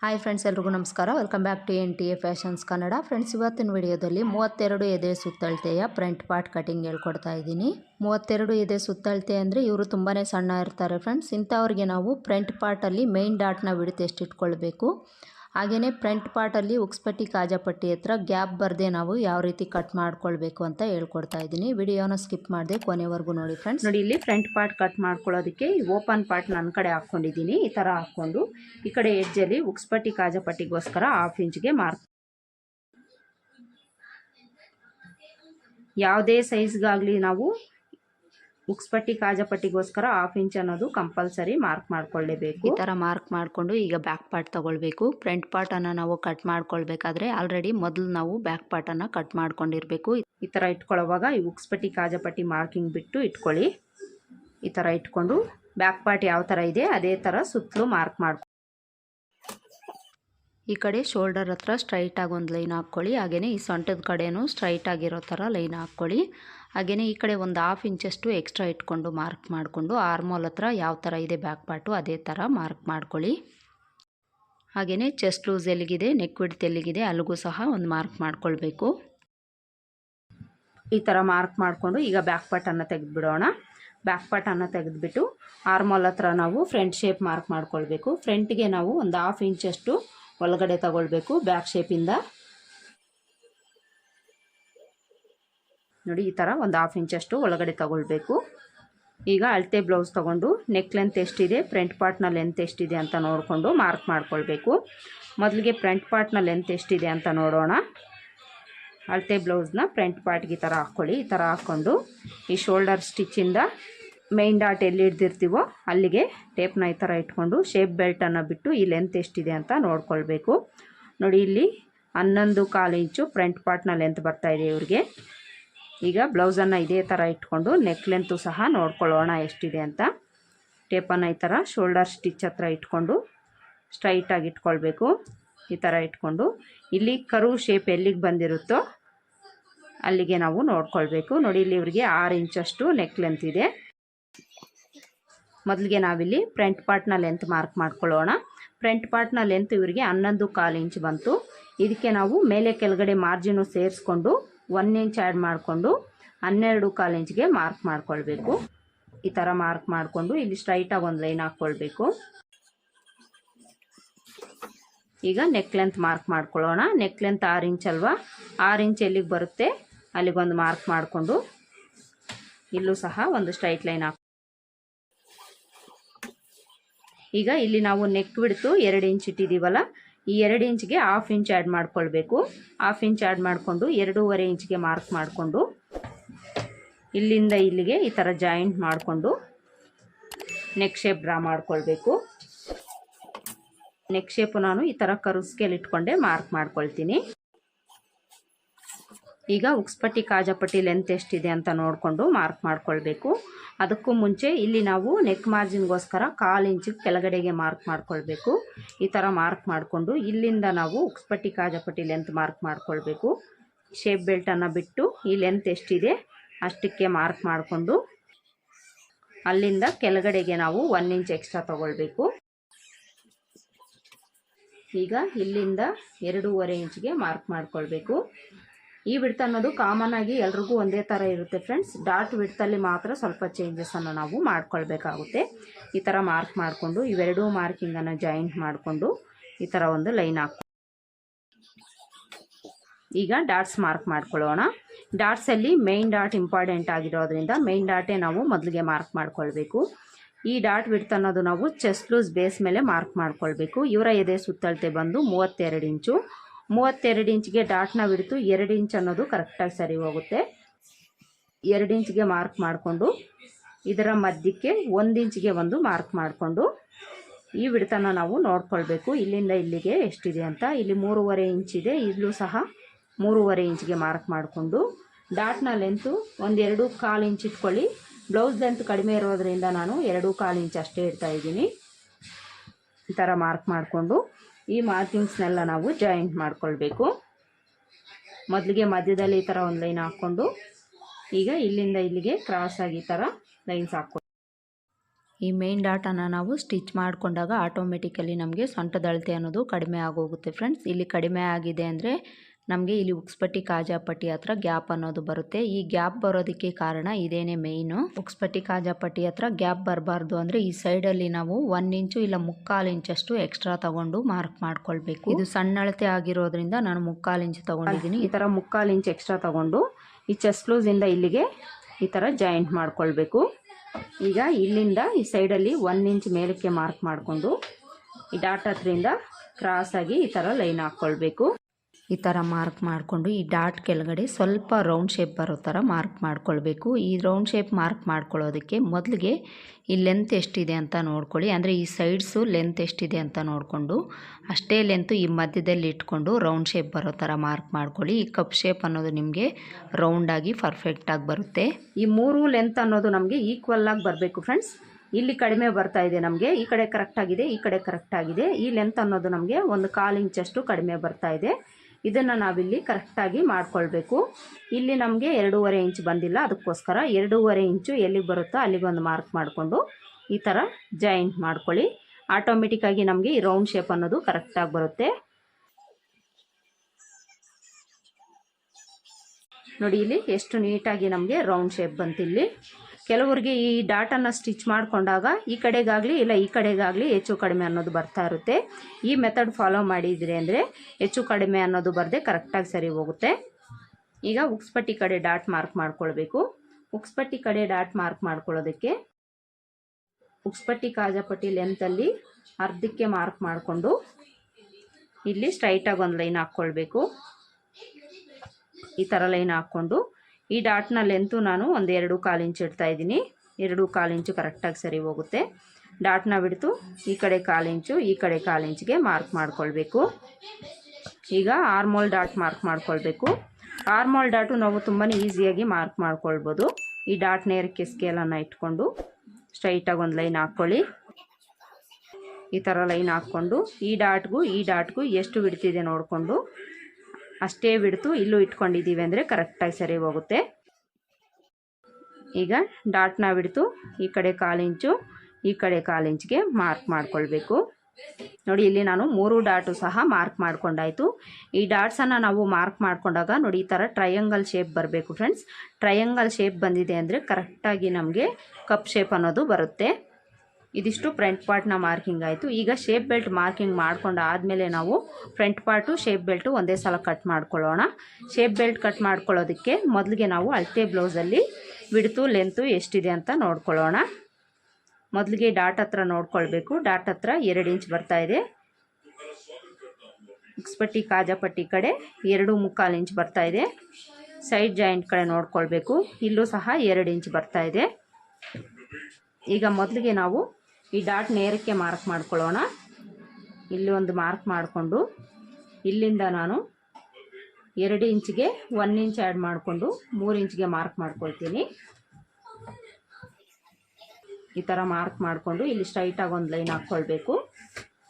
Hi friends ಎಲ್ರಿಗೂ ನಮಸ್ಕಾರ. Welcome back to N T A fashions Kannada friends ಇವತ್ತಿನ ವಿಡಿಯೋದಲ್ಲಿ ಮೂವತ್ತೆರಡು ಎದೆ ಸುತ್ತಳತೆಯ ಫ್ರಂಟ್ ಪಾರ್ಟ್ ಕಟಿಂಗ್ ಹೇಳ್ಕೊಡ್ತಾ ಇದ್ದೀನಿ. ಮೂವತ್ತೆರಡು ಎದೆ ಸುತ್ತಳತೆ ಅಂದರೆ ಇವರು ತುಂಬಾ ಸಣ್ಣ ಇರ್ತಾರೆ ಫ್ರೆಂಡ್ಸ್ ಇಂಥವ್ರಿಗೆ ನಾವು ಫ್ರಂಟ್ ಪಾರ್ಟಲ್ಲಿ ಮೇಯ್ನ್ ಡಾಟ್ನ ಬಿಡುತ್ತೆ ಎಷ್ಟು ಇಟ್ಕೊಳ್ಬೇಕು? ಹಾಗೆಯೇ ಫ್ರಂಟ್ ಪಾರ್ಟಲ್ಲಿ ಉಕ್ಸ್ಪಟ್ಟಿ ಕಾಜಾಪಟ್ಟಿ ಹತ್ರ ಗ್ಯಾಪ್ ಬರದೆ ನಾವು ಯಾವ ರೀತಿ ಕಟ್ ಮಾಡ್ಕೊಳ್ಬೇಕು ಅಂತ ಹೇಳ್ಕೊಡ್ತಾ ಇದ್ದೀನಿ. ವಿಡಿಯೋನ ಸ್ಕಿಪ್ ಮಾಡಿದೆ ಕೊನೆವರೆಗೂ ನೋಡಿ ಫ್ರೆಂಡ್ಸ್. ನೋಡಿ, ಇಲ್ಲಿ ಫ್ರಂಟ್ ಪಾರ್ಟ್ ಕಟ್ ಮಾಡ್ಕೊಳ್ಳೋದಕ್ಕೆ ಓಪನ್ ಪಾರ್ಟ್ ನನ್ನ ಕಡೆ ಹಾಕ್ಕೊಂಡಿದ್ದೀನಿ. ಈ ಥರ ಹಾಕ್ಕೊಂಡು ಈ ಕಡೆ ಎಡ್ಜಲ್ಲಿ ಉಕ್ಸ್ಪಟ್ಟಿ ಕಾಜಪಟ್ಟಿಗೋಸ್ಕರ ಹಾಫ್ ಇಂಚ್ಗೆ ಮಾರ್ಕ್ ಯಾವುದೇ ಸೈಜ್ಗಾಗಲಿ ನಾವು ಉಕ್ಸ್ಪಟ್ಟಿ ಕಾಜಪಟ್ಟಿಗೋಸ್ಕರ ಹಾಫ್ ಇಂಚ್ ಅನ್ನೋದು ಕಂಪಲ್ಸರಿ ಮಾರ್ಕ್ ಮಾಡ್ಕೊಳ್ಳೇಬೇಕು. ಈ ಥರ ಮಾರ್ಕ್ ಮಾಡಿಕೊಂಡು ಈಗ ಬ್ಯಾಕ್ ಪಾರ್ಟ್ ತೊಗೊಳ್ಬೇಕು. ಫ್ರಂಟ್ ಪಾರ್ಟನ್ನು ನಾವು ಕಟ್ ಮಾಡ್ಕೊಳ್ಬೇಕಾದ್ರೆ ಆಲ್ರೆಡಿ ಮೊದಲು ನಾವು ಬ್ಯಾಕ್ ಪಾರ್ಟನ್ನು ಕಟ್ ಮಾಡ್ಕೊಂಡಿರಬೇಕು. ಈ ಥರ ಇಟ್ಕೊಳ್ಳೋವಾಗ ಈ ಉಕ್ಸ್ಪಟ್ಟಿ ಕಾಜಪಟ್ಟಿ ಮಾರ್ಕಿಂಗ್ ಬಿಟ್ಟು ಇಟ್ಕೊಳ್ಳಿ. ಈ ಥರ ಇಟ್ಕೊಂಡು ಬ್ಯಾಕ್ ಪಾರ್ಟ್ ಯಾವ ಥರ ಇದೆ ಅದೇ ಥರ ಸುತ್ತಲೂ ಮಾರ್ಕ್ ಮಾಡ್ಕೊ ಈ ಕಡೆ ಶೋಲ್ಡರ್ ಹತ್ರ ಸ್ಟ್ರೈಟಾಗಿ ಒಂದು ಲೈನ್ ಹಾಕ್ಕೊಳ್ಳಿ. ಹಾಗೆಯೇ ಈ ಸೊಂಟದ ಕಡೆಯೂ ಸ್ಟ್ರೈಟ್ ಆಗಿರೋ ಥರ ಲೈನ್ ಹಾಕ್ಕೊಳ್ಳಿ. ಹಾಗೆಯೇ ಈ ಕಡೆ ಒಂದು ಹಾಫ್ ಇಂಚಷ್ಟು ಎಕ್ಸ್ಟ್ರಾ ಇಟ್ಕೊಂಡು ಮಾರ್ಕ್ ಮಾಡಿಕೊಂಡು ಆರ್ಮೋಲ್ ಹತ್ರ ಯಾವ ಥರ ಇದೆ ಬ್ಯಾಕ್ ಪಾರ್ಟು ಅದೇ ಥರ ಮಾರ್ಕ್ ಮಾಡ್ಕೊಳ್ಳಿ. ಹಾಗೆಯೇ ಚೆಸ್ಟ್ ಲೂಸ್ ಎಲ್ಲಿಗಿದೆ ನೆಕ್ ವಿಡ್ತ್ ಎಲ್ಲಿಗಿದೆ ಅಲ್ಲಿಗೂ ಸಹ ಒಂದು ಮಾರ್ಕ್ ಮಾಡ್ಕೊಳ್ಬೇಕು. ಈ ಥರ ಮಾರ್ಕ್ ಮಾಡಿಕೊಂಡು ಈಗ ಬ್ಯಾಕ್ ಪಾರ್ಟನ್ನು ತೆಗೆದುಬಿಡೋಣ. ಬ್ಯಾಕ್ ಪಾರ್ಟನ್ನು ತೆಗೆದುಬಿಟ್ಟು ಆರ್ಮೋಲ್ ಹತ್ರ ನಾವು ಫ್ರಂಟ್ ಶೇಪ್ ಮಾರ್ಕ್ ಮಾಡ್ಕೊಳ್ಬೇಕು. ಫ್ರಂಟ್ಗೆ ನಾವು ಒಂದು ಹಾಫ್ ಇಂಚಷ್ಟು ಒಳಗಡೆ ತಗೊಳ್ಬೇಕು ಬ್ಯಾಕ್ ಶೇಪಿಂದ ನೋಡಿ, ಈ ಥರ ಒಂದು ಹಾಫ್ ಇಂಚಷ್ಟು ಒಳಗಡೆ ತಗೊಳ್ಬೇಕು. ಈಗ ಅಳತೆ ಬ್ಲೌಸ್ ತೊಗೊಂಡು ನೆಕ್ ಲೆಂತ್ ಎಷ್ಟಿದೆ ಫ್ರಂಟ್ ಪಾರ್ಟ್ನ ಲೆಂತ್ ಎಷ್ಟಿದೆ ಅಂತ ನೋಡಿಕೊಂಡು ಮಾರ್ಕ್ ಮಾಡ್ಕೊಳ್ಬೇಕು. ಮೊದಲಿಗೆ ಫ್ರಂಟ್ ಪಾರ್ಟ್ನ ಲೆಂತ್ ಎಷ್ಟಿದೆ ಅಂತ ನೋಡೋಣ. ಅಳತೆ ಬ್ಲೌಸ್ನ ಫ್ರಂಟ್ ಪಾರ್ಟ್ಗೆ ಈ ಥರ ಹಾಕ್ಕೊಳ್ಳಿ. ಈ ಥರ ಹಾಕ್ಕೊಂಡು ಈ ಶೋಲ್ಡರ್ ಸ್ಟಿಚ್ಚಿಂದ ಮೈನ್ ಡಾಟ್ ಎಲ್ಲಿ ಹಿಡ್ದಿರ್ತೀವೋ ಅಲ್ಲಿಗೆ ಟೇಪ್ನ ಈ ಥರ ಇಟ್ಕೊಂಡು ಶೇಪ್ ಬೆಲ್ಟನ್ನು ಬಿಟ್ಟು ಈ ಲೆಂತ್ ಎಷ್ಟಿದೆ ಅಂತ ನೋಡ್ಕೊಳ್ಬೇಕು. ನೋಡಿ ಇಲ್ಲಿ ಹನ್ನೊಂದು ಕಾಲು ಇಂಚು ಫ್ರಂಟ್ ಪಾರ್ಟ್ನ ಲೆಂತ್ ಬರ್ತಾಯಿದೆ ಇವ್ರಿಗೆ. ಈಗ ಬ್ಲೌಸನ್ನು ಇದೇ ಥರ ಇಟ್ಕೊಂಡು ನೆಕ್ ಲೆಂತು ಸಹ ನೋಡ್ಕೊಳ್ಳೋಣ ಎಷ್ಟಿದೆ ಅಂತ. ಟೇಪನ್ನು ಈ ಥರ ಶೋಲ್ಡರ್ ಸ್ಟಿಚ್ ಹತ್ರ ಇಟ್ಕೊಂಡು ಸ್ಟ್ರೈಟಾಗಿ ಇಟ್ಕೊಳ್ಬೇಕು. ಈ ಥರ ಇಟ್ಕೊಂಡು ಇಲ್ಲಿ ಕರು ಶೇಪ್ ಎಲ್ಲಿಗೆ ಬಂದಿರುತ್ತೋ ಅಲ್ಲಿಗೆ ನಾವು ನೋಡ್ಕೊಳ್ಬೇಕು. ನೋಡಿ ಇಲ್ಲಿ ಇವರಿಗೆ ಆರು ಇಂಚಷ್ಟು ನೆಕ್ ಲೆಂತ್ ಇದೆ. ಮೊದಲಿಗೆ ನಾವಿಲ್ಲಿ ಫ್ರಂಟ್ ಪಾರ್ಟ್ನ ಲೆಂತ್ ಮಾರ್ಕ್ ಮಾಡ್ಕೊಳ್ಳೋಣ. ಫ್ರಂಟ್ ಪಾರ್ಟ್ನ ಲೆಂತ್ ಇವರಿಗೆ ಹನ್ನೊಂದು ಕಾಲು ಇಂಚ್ ಬಂತು. ಇದಕ್ಕೆ ನಾವು ಮೇಲೆ ಕೆಳಗಡೆ ಮಾರ್ಜಿನು ಸೇರಿಸ್ಕೊಂಡು ಒನ್ ಇಂಚ್ ಆ್ಯಡ್ ಮಾಡಿಕೊಂಡು ಹನ್ನೆರಡು ಕಾಲು ಇಂಚ್ಗೆ ಮಾರ್ಕ್ ಮಾಡ್ಕೊಳ್ಬೇಕು. ಈ ಥರ ಮಾರ್ಕ್ ಮಾಡಿಕೊಂಡು ಇಲ್ಲಿ ಸ್ಟ್ರೈಟಾಗಿ ಒಂದು ಲೈನ್ ಹಾಕ್ಕೊಳ್ಬೇಕು. ಈಗ ನೆಕ್ ಲೆಂತ್ ಮಾರ್ಕ್ ಮಾಡ್ಕೊಳ್ಳೋಣ. ನೆಕ್ ಲೆಂತ್ ಆರು ಇಂಚ್ ಅಲ್ವಾ? ಆರು ಇಂಚ್ ಎಲ್ಲಿಗೆ ಬರುತ್ತೆ? ಅಲ್ಲಿಗೊಂದು ಮಾರ್ಕ್ ಮಾಡಿಕೊಂಡು ಇಲ್ಲೂ ಸಹ ಒಂದು ಸ್ಟ್ರೈಟ್ ಲೈನ್ ಹಾಕಿ ಈಗ ಇಲ್ಲಿ ನಾವು ನೆಕ್ ಬಿಡ್ತು ಎರಡು ಇಂಚ್ ಇಟ್ಟಿದ್ದೀವಲ್ಲ, ಈ ಎರಡು ಇಂಚ್ಗೆ ಹಾಫ್ ಇಂಚ್ ಆ್ಯಡ್ ಮಾಡ್ಕೊಳ್ಬೇಕು. ಹಾಫ್ ಇಂಚ್ ಆ್ಯಡ್ ಮಾಡಿಕೊಂಡು ಎರಡೂವರೆ ಇಂಚ್ಗೆ ಮಾರ್ಕ್ ಮಾಡಿಕೊಂಡು, ಇಲ್ಲಿಂದ ಇಲ್ಲಿಗೆ ಈ ಥರ ಜಾಯಿಂಟ್ ಮಾಡಿಕೊಂಡು ನೆಕ್ ಶೇಪ್ ಡ್ರಾ ಮಾಡ್ಕೊಳ್ಬೇಕು. ನೆಕ್ ಶೇಪು ನಾನು ಈ ಥರ ಕರು ಸ್ಕೇಲ್ ಇಟ್ಕೊಂಡೆ ಮಾರ್ಕ್ ಮಾಡ್ಕೊಳ್ತೀನಿ. ಈಗ ಉಕ್ಸ್ಪಟ್ಟಿ ಕಾಜಪಟ್ಟಿ ಲೆಂತ್ ಎಷ್ಟಿದೆ ಅಂತ ನೋಡಿಕೊಂಡು ಮಾರ್ಕ್ ಮಾಡ್ಕೊಳ್ಬೇಕು. ಅದಕ್ಕೂ ಮುಂಚೆ ಇಲ್ಲಿ ನಾವು ನೆಕ್ ಮಾರ್ಜಿನ್ಗೋಸ್ಕರ ಕಾಲು ಇಂಚು ಕೆಳಗಡೆಗೆ ಮಾರ್ಕ್ ಮಾಡ್ಕೊಳ್ಬೇಕು. ಈ ಥರ ಮಾರ್ಕ್ ಮಾಡಿಕೊಂಡು ಇಲ್ಲಿಂದ ನಾವು ಉಕ್ಸ್ಪಟ್ಟಿ ಕಾಜಪಟ್ಟಿ ಲೆಂತ್ ಮಾರ್ಕ್ ಮಾಡ್ಕೊಳ್ಬೇಕು. ಶೇಪ್ ಬೆಲ್ಟನ್ನು ಬಿಟ್ಟು ಈ ಲೆಂತ್ ಎಷ್ಟಿದೆ ಅಷ್ಟಕ್ಕೆ ಮಾರ್ಕ್ ಮಾಡಿಕೊಂಡು ಅಲ್ಲಿಂದ ಕೆಳಗಡೆಗೆ ನಾವು ಒನ್ ಇಂಚ್ ಎಕ್ಸ್ಟ್ರಾ ತಗೊಳ್ಬೇಕು. ಈಗ ಇಲ್ಲಿಂದ ಎರಡೂವರೆ ಇಂಚ್ಗೆ ಮಾರ್ಕ್ ಮಾಡ್ಕೊಳ್ಬೇಕು. ಈ ವಿಡ್ತ್ ಅನ್ನೋದು ಕಾಮನ್ ಆಗಿ ಎಲ್ರಿಗೂ ಒಂದೇ ಥರ ಇರುತ್ತೆ ಫ್ರೆಂಡ್ಸ್ ಡಾಟ್ ವಿಡ್ತಲ್ಲಿ ಮಾತ್ರ ಸ್ವಲ್ಪ ಚೇಂಜಸನ್ನು ನಾವು ಮಾಡ್ಕೊಳ್ಬೇಕಾಗುತ್ತೆ. ಈ ಥರ ಮಾರ್ಕ್ ಮಾಡಿಕೊಂಡು, ಇವೆರಡೂ ಮಾರ್ಕಿಂಗನ್ನು ಜಾಯಿಂಟ್ ಮಾಡಿಕೊಂಡು ಈ ಥರ ಒಂದು ಲೈನ್ ಹಾಕಿ ಈಗ ಡಾಟ್ಸ್ ಮಾರ್ಕ್ ಮಾಡ್ಕೊಳ್ಳೋಣ. ಡಾಟ್ಸಲ್ಲಿ ಮೇಯ್ನ್ ಡಾಟ್ ಇಂಪಾರ್ಟೆಂಟ್ ಆಗಿರೋದ್ರಿಂದ ಮೇಯ್ನ್ ಡಾಟೇ ನಾವು ಮೊದಲಿಗೆ ಮಾರ್ಕ್ ಮಾಡ್ಕೊಳ್ಬೇಕು. ಈ ಡಾಟ್ ವಿಡ್ತ್ ಅನ್ನೋದು ನಾವು ಚೆಸ್ಟ್ ಲೂಸ್ ಬೇಸ್ ಮೇಲೆ ಮಾರ್ಕ್ ಮಾಡ್ಕೊಳ್ಬೇಕು. ಇವರ ಎದೆ ಸುತ್ತಳತೆ ಬಂದು ಮೂವತ್ತೆರಡು ಇಂಚು. ಮೂವತ್ತೆರಡು ಇಂಚ್ಗೆ ಡಾಟ್ನ ಬಿಡ್ತು ಎರಡು ಇಂಚ್ ಅನ್ನೋದು ಕರೆಕ್ಟಾಗಿ ಸರಿ ಹೋಗುತ್ತೆ. ಎರಡು ಇಂಚ್ಗೆ ಮಾರ್ಕ್ ಮಾಡಿಕೊಂಡು, ಇದರ ಮಧ್ಯಕ್ಕೆ ಒಂದು ಇಂಚ್ಗೆ ಒಂದು ಮಾರ್ಕ್ ಮಾಡಿಕೊಂಡು, ಈ ಬಿಡ್ತನ ನಾವು ನೋಡ್ಕೊಳ್ಬೇಕು. ಇಲ್ಲಿಂದ ಇಲ್ಲಿಗೆ ಎಷ್ಟಿದೆ ಅಂತ. ಇಲ್ಲಿ ಮೂರುವರೆ ಇಂಚಿದೆ ಇಲ್ಲೂ ಸಹ ಮೂರುವರೆ ಇಂಚ್ಗೆ ಮಾರ್ಕ್ ಮಾಡಿಕೊಂಡು ಡಾಟ್ನ ಲೆಂತು ಒಂದೆರಡು ಕಾಲು ಇಂಚ್ ಇಟ್ಕೊಳ್ಳಿ. ಬ್ಲೌಸ್ ಲೆಂತ್ ಕಡಿಮೆ ಇರೋದ್ರಿಂದ ನಾನು ಎರಡು ಕಾಲು ಇಂಚ್ ಅಷ್ಟೇ ಇಡ್ತಾ ಇದ್ದೀನಿ. ಈ ಥರ ಮಾರ್ಕ್ ಮಾಡಿಕೊಂಡು ಈ ಮಾರ್ಕಿಂಗ್ಸ್ನೆಲ್ಲ ನಾವು ಜಾಯಿಂಟ್ ಮಾಡ್ಕೊಳ್ಬೇಕು. ಮೊದಲಿಗೆ ಮಧ್ಯದಲ್ಲಿ ಈ ಥರ ಒಂದು ಲೈನ್ ಹಾಕ್ಕೊಂಡು, ಈಗ ಇಲ್ಲಿಂದ ಇಲ್ಲಿಗೆ ಕ್ರಾಸ್ ಆಗಿ ಈ ಥರ ಲೈನ್ಸ್ ಹಾಕ್ಕೊಂಡು ಈ ಮೇನ್ ಡಾಟನ್ನು ನಾವು ಸ್ಟಿಚ್ ಮಾಡಿಕೊಂಡಾಗ ಆಟೋಮೆಟಿಕಲಿ ನಮಗೆ ಸೊಂಟದ ಅಳತೆ ಅನ್ನೋದು ಕಡಿಮೆ ಆಗೋಗುತ್ತೆ ಫ್ರೆಂಡ್ಸ್ ಇಲ್ಲಿ ಕಡಿಮೆ ಆಗಿದೆ ಅಂದರೆ ನಮಗೆ ಇಲ್ಲಿ ಉಕ್ಸ್ಪಟ್ಟಿ, ಕಾಜಾಪಟ್ಟಿ ಹತ್ರ ಗ್ಯಾಪ್ ಅನ್ನೋದು ಬರುತ್ತೆ. ಈ ಗ್ಯಾಪ್ ಬರೋದಕ್ಕೆ ಕಾರಣ ಇದೇನೆ ಮೇಯ್ನು ಉಕ್ಸ್ಪಟ್ಟಿ, ಕಾಜಾಪಟ್ಟಿ ಹತ್ರ ಗ್ಯಾಪ್ ಬರಬಾರ್ದು ಅಂದರೆ ಈ ಸೈಡಲ್ಲಿ ನಾವು ಒನ್ ಇಂಚು ಇಲ್ಲ ಮುಕ್ಕಾಲು ಇಂಚಷ್ಟು ಎಕ್ಸ್ಟ್ರಾ ತಗೊಂಡು ಮಾರ್ಕ್ ಮಾಡ್ಕೊಳ್ಬೇಕು. ಇದು ಸಣ್ಣ ಅಳತೆ ಆಗಿರೋದ್ರಿಂದ ನಾನು ಮುಕ್ಕಾಲು ಇಂಚು ತಗೊಂಡಿದ್ದೀನಿ. ಈ ಥರ ಮುಕ್ಕಾಲು ಇಂಚ್ ಎಕ್ಸ್ಟ್ರಾ ತಗೊಂಡು ಈ ಚೆಸ್ಟ್ ಇಂದ ಇಲ್ಲಿಗೆ ಈ ಥರ ಜಾಯಿಂಟ್ ಮಾಡ್ಕೊಳ್ಬೇಕು. ಈಗ ಇಲ್ಲಿಂದ ಈ ಸೈಡಲ್ಲಿ ಒನ್ ಇಂಚ್ ಮೇಲಕ್ಕೆ ಮಾರ್ಕ್ ಮಾಡಿಕೊಂಡು ಈ ಡಾಟ್ ಹತ್ರಿಂದ ಆಗಿ ಈ ಥರ ಲೈನ್ ಹಾಕ್ಕೊಳ್ಬೇಕು ಈ ಥರ ಮಾರ್ಕ್ ಮಾಡಿಕೊಂಡು ಈ ಡಾಟ್ ಕೆಳಗಡೆ ಸ್ವಲ್ಪ ರೌಂಡ್ ಶೇಪ್ ಬರೋ ಥರ ಮಾರ್ಕ್ ಮಾಡ್ಕೊಳ್ಬೇಕು. ಈ ರೌಂಡ್ ಶೇಪ್ ಮಾರ್ಕ್ ಮಾಡ್ಕೊಳ್ಳೋದಕ್ಕೆ ಮೊದಲಿಗೆ ಈ ಲೆಂತ್ ಎಷ್ಟಿದೆ ಅಂತ ನೋಡ್ಕೊಳ್ಳಿ. ಅಂದರೆ ಈ ಸೈಡ್ಸು ಲೆಂತ್ ಎಷ್ಟಿದೆ ಅಂತ ನೋಡಿಕೊಂಡು ಅಷ್ಟೇ ಲೆಂತು ಈ ಮಧ್ಯದಲ್ಲಿ ಇಟ್ಕೊಂಡು ರೌಂಡ್ ಶೇಪ್ ಬರೋ ಥರ ಮಾರ್ಕ್ ಮಾಡ್ಕೊಳ್ಳಿ. ಈ ಕಪ್ ಶೇಪ್ ಅನ್ನೋದು ನಿಮಗೆ ರೌಂಡಾಗಿ ಪರ್ಫೆಕ್ಟಾಗಿ ಬರುತ್ತೆ. ಈ ಮೂರು ಲೆಂತ್ ಅನ್ನೋದು ನಮಗೆ ಈಕ್ವಲ್ ಆಗಿ ಬರಬೇಕು ಫ್ರೆಂಡ್ಸ್. ಇಲ್ಲಿ ಕಡಿಮೆ ಬರ್ತಾ ಇದೆ ನಮಗೆ. ಈ ಕಡೆ ಕರೆಕ್ಟಾಗಿದೆ ಈ ಕಡೆ ಕರೆಕ್ಟಾಗಿದೆ ಈ ಲೆಂತ್ ಅನ್ನೋದು ನಮಗೆ ಒಂದು ಕಾಲು ಇಂಚಷ್ಟು ಕಡಿಮೆ ಬರ್ತಾ ಇದೆ. ಇದನ್ನು ನಾವಿಲ್ಲಿ ಕರೆಕ್ಟಾಗಿ ಮಾಡ್ಕೊಳ್ಬೇಕು. ಇಲ್ಲಿ ನಮಗೆ ಎರಡೂವರೆ ಇಂಚ್ ಬಂದಿಲ್ಲ, ಅದಕ್ಕೋಸ್ಕರ ಎರಡೂವರೆ ಇಂಚು ಎಲ್ಲಿಗೆ ಬರುತ್ತೋ ಅಲ್ಲಿಗೊಂದು ಮಾರ್ಕ್ ಮಾಡಿಕೊಂಡು ಈ ಥರ ಜಾಯಿಂಟ್ ಮಾಡ್ಕೊಳ್ಳಿ. ಆಟೋಮೆಟಿಕ್ಕಾಗಿ ನಮಗೆ ಈ ರೌಂಡ್ ಶೇಪ್ ಅನ್ನೋದು ಕರೆಕ್ಟಾಗಿ ಬರುತ್ತೆ. ನೋಡಿ ಇಲ್ಲಿ ಎಷ್ಟು ನೀಟಾಗಿ ನಮಗೆ ರೌಂಡ್ ಶೇಪ್ ಬಂತಿಲ್ಲಿ ಕೆಲವರಿಗೆ ಈ ಡಾಟನ್ನು ಸ್ಟಿಚ್ ಮಾಡಿಕೊಂಡಾಗ ಈ ಕಡೆಗಾಗಲಿ ಇಲ್ಲ ಈ ಕಡೆಗಾಗಲಿ ಹೆಚ್ಚು ಕಡಿಮೆ ಅನ್ನೋದು ಬರ್ತಾ ಇರುತ್ತೆ. ಈ ಮೆಥಡ್ ಫಾಲೋ ಮಾಡಿದಿರಿ ಅಂದರೆ ಹೆಚ್ಚು ಕಡಿಮೆ ಅನ್ನೋದು ಬರದೆ ಕರೆಕ್ಟಾಗಿ ಸರಿ ಹೋಗುತ್ತೆ. ಈಗ ಉಕ್ಸ್ಪಟ್ಟಿ ಕಡೆ ಡಾಟ್ ಮಾರ್ಕ್ ಮಾಡ್ಕೊಳ್ಬೇಕು. ಉಕ್ಸ್ಪಟ್ಟಿ ಕಡೆ ಡಾಟ್ ಮಾರ್ಕ್ ಮಾಡ್ಕೊಳ್ಳೋದಕ್ಕೆ ಉಕ್ಸ್ಪಟ್ಟಿ ಕಾಜಾಪಟ್ಟಿ ಲೆಂತಲ್ಲಿ ಅರ್ಧಕ್ಕೆ ಮಾರ್ಕ್ ಮಾಡಿಕೊಂಡು ಇಲ್ಲಿ ಸ್ಟ್ರೈಟಾಗಿ ಒಂದು ಲೈನ್ ಹಾಕ್ಕೊಳ್ಬೇಕು. ಈ ಥರ ಲೈನ್ ಹಾಕ್ಕೊಂಡು ಈ ಡಾಟ್ನ ಲೆಂತು ನಾನು ಒಂದು ಎರಡು ಕಾಲು ಇಂಚು ಇಡ್ತಾ ಇದ್ದೀನಿ. ಎರಡು ಕಾಲು ಇಂಚು ಕರೆಕ್ಟಾಗಿ ಸರಿ ಹೋಗುತ್ತೆ. ಡಾಟ್ನ ಬಿಡ್ತು. ಈ ಕಡೆ ಕಾಲು ಇಂಚು, ಈ ಕಡೆ ಕಾಲು ಇಂಚಿಗೆ ಮಾರ್ಕ್ ಮಾಡ್ಕೊಳ್ಬೇಕು. ಈಗ ಆರ್ಮೋಲ್ ಡಾಟ್ ಮಾರ್ಕ್ ಮಾಡ್ಕೊಳ್ಬೇಕು. ಆರ್ಮೋಲ್ ಡಾಟು ನಾವು ತುಂಬಾ ಈಸಿಯಾಗಿ ಮಾರ್ಕ್ ಮಾಡ್ಕೊಳ್ಬೋದು. ಈ ಡಾಟ್ ನೇರಕ್ಕೆ ಸ್ಕೇಲನ್ನು ಇಟ್ಕೊಂಡು ಸ್ಟ್ರೈಟಾಗಿ ಒಂದು ಲೈನ್ ಹಾಕ್ಕೊಳ್ಳಿ. ಈ ಥರ ಲೈನ್ ಹಾಕ್ಕೊಂಡು ಈ ಡಾಟ್ಗೂ ಈ ಡಾಟ್ಗೂ ಎಷ್ಟು ಬಿಡ್ತಿದೆ ನೋಡಿಕೊಂಡು ಅಷ್ಟೇ ಬಿಡ್ತು. ಇಲ್ಲೂ ಇಟ್ಕೊಂಡಿದ್ದೀವಿ ಅಂದರೆ ಕರೆಕ್ಟಾಗಿ ಸರಿ ಹೋಗುತ್ತೆ. ಈಗ ಡಾಟ್ನ ಬಿಡ್ತು. ಈ ಕಡೆ ಕಾಲಿಂಚು ಈ ಕಡೆ ಕಾಲು ಇಂಚಿಗೆ ಮಾರ್ಕ್ ಮಾಡ್ಕೊಳ್ಬೇಕು. ನೋಡಿ, ಇಲ್ಲಿ ನಾನು ಮೂರು ಡಾಟು ಸಹ ಮಾರ್ಕ್ ಮಾಡ್ಕೊಂಡಾಯಿತು. ಈ ಡಾಟ್ಸನ್ನು ನಾವು ಮಾರ್ಕ್ ಮಾಡ್ಕೊಂಡಾಗ ನೋಡಿ, ಈ ಥರ ಟ್ರಯಾಂಗಲ್ ಶೇಪ್ ಬರಬೇಕು ಫ್ರೆಂಡ್ಸ್ ಟ್ರಯಾಂಗಲ್ ಶೇಪ್ ಬಂದಿದೆ ಅಂದರೆ ಕರೆಕ್ಟಾಗಿ ನಮಗೆ ಕಪ್ ಶೇಪ್ ಅನ್ನೋದು ಬರುತ್ತೆ. ಇದಿಷ್ಟು ಫ್ರಂಟ್ ಪಾರ್ಟ್ನ ಮಾರ್ಕಿಂಗ್ ಆಯಿತು. ಈಗ ಶೇಪ್ ಬೆಲ್ಟ್ ಮಾರ್ಕಿಂಗ್ ಮಾಡ್ಕೊಂಡು ಆದಮೇಲೆ ನಾವು ಫ್ರಂಟ್ ಪಾರ್ಟು ಶೇಪ್ ಬೆಲ್ಟು ಒಂದೇ ಸಲ ಕಟ್ ಮಾಡ್ಕೊಳ್ಳೋಣ. ಶೇಪ್ ಬೆಲ್ಟ್ ಕಟ್ ಮಾಡ್ಕೊಳ್ಳೋದಕ್ಕೆ ಮೊದಲಿಗೆ ನಾವು ಅಳತೆ ಬ್ಲೌಸಲ್ಲಿ ಬಿಡ್ತು ಲೆಂತು ಎಷ್ಟಿದೆ ಅಂತ ನೋಡ್ಕೊಳ್ಳೋಣ. ಮೊದಲಿಗೆ ಡಾಟ್ ಹತ್ರ ನೋಡ್ಕೊಳ್ಬೇಕು. ಡಾಟ್ ಹತ್ರ ಎರಡು ಇಂಚ್ ಬರ್ತಾ ಇದೆ. ಎಕ್ಸ್ಪಟ್ಟಿ ಕಾಜಾಪಟ್ಟಿ ಕಡೆ ಎರಡು ಮುಕ್ಕಾಲು ಇಂಚ್ ಬರ್ತಾ ಇದೆ. ಸೈಡ್ ಜಾಯಿಂಟ್ ಕಡೆ ನೋಡ್ಕೊಳ್ಬೇಕು. ಇಲ್ಲೂ ಸಹ ಎರಡು ಇಂಚ್ ಬರ್ತಾ ಇದೆ. ಈಗ ಮೊದಲಿಗೆ ನಾವು ಈ ಡಾಟ್ ನೇರಕ್ಕೆ ಮಾರ್ಕ್ ಮಾಡ್ಕೊಳ್ಳೋಣ. ಇಲ್ಲಿ ಒಂದು ಮಾರ್ಕ್ ಮಾಡಿಕೊಂಡು, ಇಲ್ಲಿಂದ ನಾನು ಎರಡು ಇಂಚಿಗೆ ಒನ್ ಇಂಚ್ ಆ್ಯಡ್ ಮಾಡಿಕೊಂಡು ಮೂರು ಇಂಚಿಗೆ ಮಾರ್ಕ್ ಮಾಡ್ಕೊಳ್ತೀನಿ. ಈ ಥರ ಮಾರ್ಕ್ ಮಾಡಿಕೊಂಡು ಇಲ್ಲಿ ಸ್ಟ್ರೈಟಾಗಿ ಒಂದು ಲೈನ್ ಹಾಕ್ಕೊಳ್ಬೇಕು.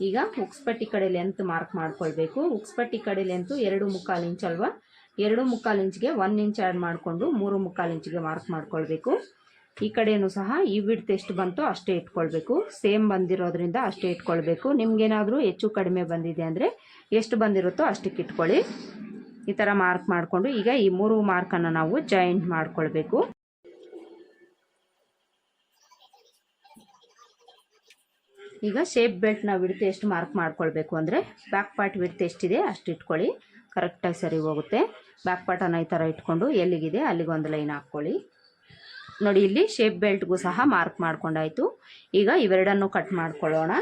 ಈಗ ಉಕ್ಸ್ಪಟ್ಟಿ ಕಡೆ ಲೆಂತ್ ಮಾರ್ಕ್ ಮಾಡ್ಕೊಳ್ಬೇಕು. ಉಕ್ಸ್ಪಟ್ಟಿ ಕಡೆ ಲೆಂತು ಎರಡು ಮುಕ್ಕಾಲು ಇಂಚ್ ಅಲ್ವಾ? ಎರಡು ಮುಕ್ಕಾಲು ಇಂಚಿಗೆ ಒನ್ ಇಂಚ್ ಆ್ಯಡ್ ಮಾಡಿಕೊಂಡು ಮೂರು ಮುಕ್ಕಾಲು ಇಂಚಿಗೆ ಮಾರ್ಕ್ ಮಾಡ್ಕೊಳ್ಬೇಕು. ಈ ಕಡೆಯೂ ಸಹ ಈ ವಿಡ್ತ್ ಎಷ್ಟು ಬಂತೋ ಅಷ್ಟೇ ಇಟ್ಕೊಳ್ಬೇಕು. ಸೇಮ್ ಬಂದಿರೋದ್ರಿಂದ ಅಷ್ಟೇ ಇಟ್ಕೊಳ್ಬೇಕು. ನಿಮ್ಗೇನಾದರೂ ಹೆಚ್ಚು ಕಡಿಮೆ ಬಂದಿದೆ ಅಂದರೆ ಎಷ್ಟು ಬಂದಿರುತ್ತೋ ಅಷ್ಟಕ್ಕೆ ಇಟ್ಕೊಳ್ಳಿ. ಈ ಥರ ಮಾರ್ಕ್ ಮಾಡಿಕೊಂಡು ಈಗ ಈ ಮೂರು ಮಾರ್ಕನ್ನು ನಾವು ಜಾಯಿಂಟ್ ಮಾಡ್ಕೊಳ್ಬೇಕು. ಈಗ ಶೇಪ್ ಬೆಲ್ಟ್ನ ವಿಡ್ತ್ ಎಷ್ಟು ಮಾರ್ಕ್ ಮಾಡ್ಕೊಳ್ಬೇಕು ಅಂದರೆ ಬ್ಯಾಕ್ ಪಾರ್ಟ್ ವಿಡ್ತ್ ಎಷ್ಟಿದೆ ಅಷ್ಟು ಇಟ್ಕೊಳ್ಳಿ. ಕರೆಕ್ಟಾಗಿ ಸರಿ ಹೋಗುತ್ತೆ. ಬ್ಯಾಕ್ ಪಾರ್ಟನ್ನು ಈ ಥರ ಇಟ್ಕೊಂಡು ಎಲ್ಲಿಗಿದೆ ಅಲ್ಲಿಗೆ ಒಂದು ಲೈನ್ ಹಾಕ್ಕೊಳ್ಳಿ. ನೋಡಿ, ಇಲ್ಲಿ ಶೇಪ್ ಬೆಲ್ಟ್ಗೂ ಸಹ ಮಾರ್ಕ್ ಮಾಡ್ಕೊಂಡಾಯಿತು. ಈಗ ಇವೆರಡನ್ನು ಕಟ್ ಮಾಡ್ಕೊಳ್ಳೋಣ.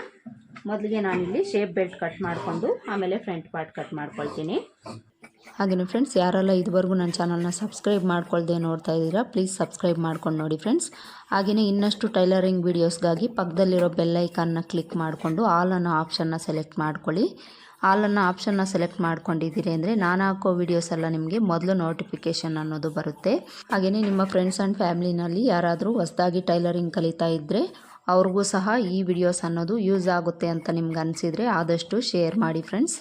ಮೊದಲಿಗೆ ನಾನಿಲ್ಲಿ ಶೇಪ್ ಬೆಲ್ಟ್ ಕಟ್ ಮಾಡಿಕೊಂಡು, ಆಮೇಲೆ ಫ್ರಂಟ್ ಪಾರ್ಟ್ ಕಟ್ ಮಾಡ್ಕೊಳ್ತೀನಿ. ಹಾಗೆಯೇ ಫ್ರೆಂಡ್ಸ್ ಯಾರೆಲ್ಲ ಇದುವರೆಗೂ ನನ್ನ ಚಾನಲ್ನ ಸಬ್ಸ್ಕ್ರೈಬ್ ಮಾಡ್ಕೊಳ್ದೆ ನೋಡ್ತಾ ಇದ್ದೀರಾ ಪ್ಲೀಸ್ ಸಬ್ಸ್ಕ್ರೈಬ್ ಮಾಡ್ಕೊಂಡು ನೋಡಿ ಫ್ರೆಂಡ್ಸ್ ಹಾಗೆಯೇ ಇನ್ನಷ್ಟು ಟೈಲರಿಂಗ್ ವೀಡಿಯೋಸ್ಗಾಗಿ ಪಕ್ಕದಲ್ಲಿರೋ ಬೆಲ್ಲೈಕನ್ನ ಕ್ಲಿಕ್ ಮಾಡಿಕೊಂಡು ಆಲ್ ಅನ್ನೋ ಆಪ್ಷನ್ನ ಸೆಲೆಕ್ಟ್ ಮಾಡ್ಕೊಳ್ಳಿ. ಆಲ್ ಅನ್ನೋ ಆಪ್ಷನ್ನ ಸೆಲೆಕ್ಟ್ ಮಾಡ್ಕೊಂಡಿದ್ದೀರಿ ಅಂದರೆ ನಾನು ಹಾಕೋ ವೀಡಿಯೋಸ್ ಎಲ್ಲ ನಿಮಗೆ ಮೊದಲು ನೋಟಿಫಿಕೇಷನ್ ಅನ್ನೋದು ಬರುತ್ತೆ. ಹಾಗೆಯೇ ನಿಮ್ಮ ಫ್ರೆಂಡ್ಸ್ ಆ್ಯಂಡ್ ಫ್ಯಾಮಿಲಿನಲ್ಲಿ ಯಾರಾದರೂ ಹೊಸ್ದಾಗಿ ಟೈಲರಿಂಗ್ ಕಲಿತಾ ಇದ್ದರೆ ಅವ್ರಿಗೂ ಸಹ ಈ ವಿಡಿಯೋಸ್ ಅನ್ನೋದು ಯೂಸ್ ಆಗುತ್ತೆ ಅಂತ ನಿಮ್ಗೆ ಅನಿಸಿದರೆ ಆದಷ್ಟು ಶೇರ್ ಮಾಡಿ ಫ್ರೆಂಡ್ಸ್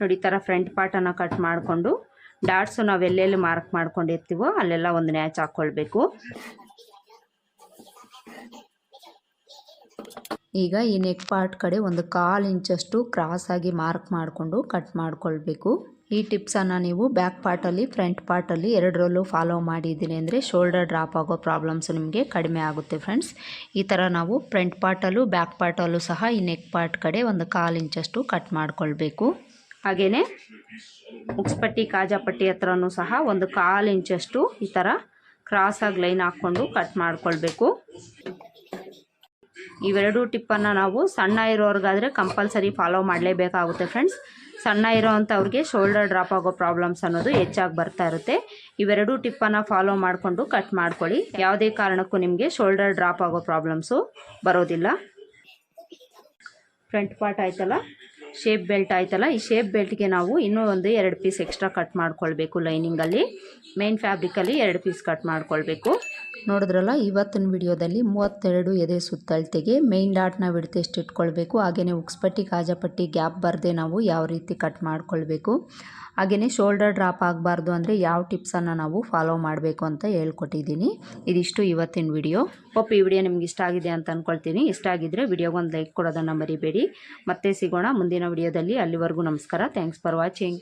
ನೋಡಿ ಥರ ಫ್ರಂಟ್ ಪಾರ್ಟನ್ನು ಕಟ್ ಮಾಡಿಕೊಂಡು ಡಾಟ್ಸು ನಾವು ಎಲ್ಲೆಲ್ಲಿ ಮಾರ್ಕ್ ಮಾಡ್ಕೊಂಡಿರ್ತೀವೋ ಅಲ್ಲೆಲ್ಲ ಒಂದು ನ್ಯಾಚ್ ಹಾಕ್ಕೊಳ್ಬೇಕು ಈಗ ಈ ನೆಕ್ ಪಾರ್ಟ್ ಕಡೆ ಒಂದು ಕಾಲು ಇಂಚಷ್ಟು ಕ್ರಾಸಾಗಿ ಮಾರ್ಕ್ ಮಾಡಿಕೊಂಡು ಕಟ್ ಮಾಡ್ಕೊಳ್ಬೇಕು. ಈ ಟಿಪ್ಸನ್ನು ನೀವು ಬ್ಯಾಕ್ ಪಾರ್ಟಲ್ಲಿ ಫ್ರಂಟ್ ಪಾರ್ಟಲ್ಲಿ ಎರಡರಲ್ಲೂ ಫಾಲೋ ಮಾಡಿದ್ದೀನಿ ಅಂದರೆ ಶೋಲ್ಡರ್ ಡ್ರಾಪ್ ಆಗೋ ಪ್ರಾಬ್ಲಮ್ಸ್ ನಿಮಗೆ ಕಡಿಮೆ ಆಗುತ್ತೆ ಫ್ರೆಂಡ್ಸ್ ಈ ಥರ ನಾವು ಫ್ರಂಟ್ ಪಾರ್ಟಲ್ಲೂ ಬ್ಯಾಕ್ ಪಾರ್ಟಲ್ಲೂ ಸಹ ಈ ನೆಕ್ ಪಾರ್ಟ್ ಕಡೆ ಒಂದು ಕಾಲು ಇಂಚಷ್ಟು ಕಟ್ ಮಾಡ್ಕೊಳ್ಬೇಕು. ಹಾಗೆಯೇ ಮುಕ್ಸ್ಪಟ್ಟಿ ಕಾಜಾಪಟ್ಟಿ ಹತ್ರನೂ ಸಹ ಒಂದು ಕಾಲು ಇಂಚಷ್ಟು ಈ ಥರ ಕ್ರಾಸಾಗಿ ಲೈನ್ ಹಾಕ್ಕೊಂಡು ಕಟ್ ಮಾಡ್ಕೊಳ್ಬೇಕು. ಇವೆರಡು ಟಿಪ್ಪನ್ನು ನಾವು ಸಣ್ಣ ಇರೋರ್ಗಾದರೆ ಕಂಪಲ್ಸರಿ ಫಾಲೋ ಮಾಡಲೇಬೇಕಾಗುತ್ತೆ ಫ್ರೆಂಡ್ಸ್. ಸಣ್ಣ ಇರೋ ಅಂಥವ್ರಿಗೆ ಶೋಲ್ಡರ್ ಡ್ರಾಪ್ ಆಗೋ ಪ್ರಾಬ್ಲಮ್ಸ್ ಅನ್ನೋದು ಹೆಚ್ಚಾಗಿ ಬರ್ತಾ ಇರುತ್ತೆ. ಇವೆರಡೂ ಟಿಪ್ಪನ್ನು ಫಾಲೋ ಮಾಡಿಕೊಂಡು ಕಟ್ ಮಾಡ್ಕೊಳ್ಳಿ. ಯಾವುದೇ ಕಾರಣಕ್ಕೂ ನಿಮಗೆ ಶೋಲ್ಡರ್ ಡ್ರಾಪ್ ಆಗೋ ಪ್ರಾಬ್ಲಮ್ಸು ಬರೋದಿಲ್ಲ. ಫ್ರಂಟ್ ಪಾರ್ಟ್ ಆಯ್ತಲ್ಲ? ಶೇಪ್ ಬೆಲ್ಟ್ ಆಯ್ತಲ್ಲ? ಈ ಶೇಪ್ ಬೆಲ್ಟ್ಗೆ ನಾವು ಇನ್ನೂ ಒಂದು ಎರಡು ಪೀಸ್ ಎಕ್ಸ್ಟ್ರಾ ಕಟ್ ಮಾಡ್ಕೊಳ್ಬೇಕು ಲೈನಿಂಗಲ್ಲಿ. ಮೇನ್ ಫ್ಯಾಬ್ರಿಕಲ್ಲಿ ಎರಡು ಪೀಸ್ ಕಟ್ ಮಾಡ್ಕೊಳ್ಬೇಕು. ನೋಡಿದ್ರಲ್ಲ, ಇವತ್ತಿನ ವಿಡಿಯೋದಲ್ಲಿ ಮೂವತ್ತೆರಡು ಎದೆ ಸುತ್ತಳತೆಗೆ ಮೇನ್ ಡಾಟ್ನ ಬಿಡ್ತು ಎಷ್ಟು ಇಟ್ಕೊಳ್ಬೇಕು ಹಾಗೆಯೇ ಉಕ್ಸ್ಪಟ್ಟಿ ಕಾಜಾಪಟ್ಟಿ ಗ್ಯಾಪ್ ಬರದೆ ನಾವು ಯಾವ ರೀತಿ ಕಟ್ ಮಾಡ್ಕೊಳ್ಬೇಕು ಹಾಗೆಯೇ ಶೋಲ್ಡರ್ ಡ್ರಾಪ್ ಆಗಬಾರ್ದು ಅಂದರೆ ಯಾವ ಟಿಪ್ಸನ್ನು ನಾವು ಫಾಲೋ ಮಾಡಬೇಕು ಅಂತ ಹೇಳ್ಕೊಟ್ಟಿದ್ದೀನಿ. ಇದಿಷ್ಟು ಇವತ್ತಿನ ವಿಡಿಯೋ. ಒಪ್ಪ ಈ ವಿಡಿಯೋ ನಿಮ್ಗೆ ಇಷ್ಟ ಆಗಿದೆ ಅಂತ ಅಂದ್ಕೊಳ್ತೀನಿ ಇಷ್ಟ ಆಗಿದ್ದರೆ ವಿಡಿಯೋಗೆ ಒಂದು ಲೈಕ್ ಕೊಡೋದನ್ನು ಮರಿಬೇಡಿ. ಮತ್ತೆ ಸಿಗೋಣ ಮುಂದಿನ ವಿಡಿಯೋದಲ್ಲಿ. ಅಲ್ಲಿವರೆಗೂ ನಮಸ್ಕಾರ. Thanks for watching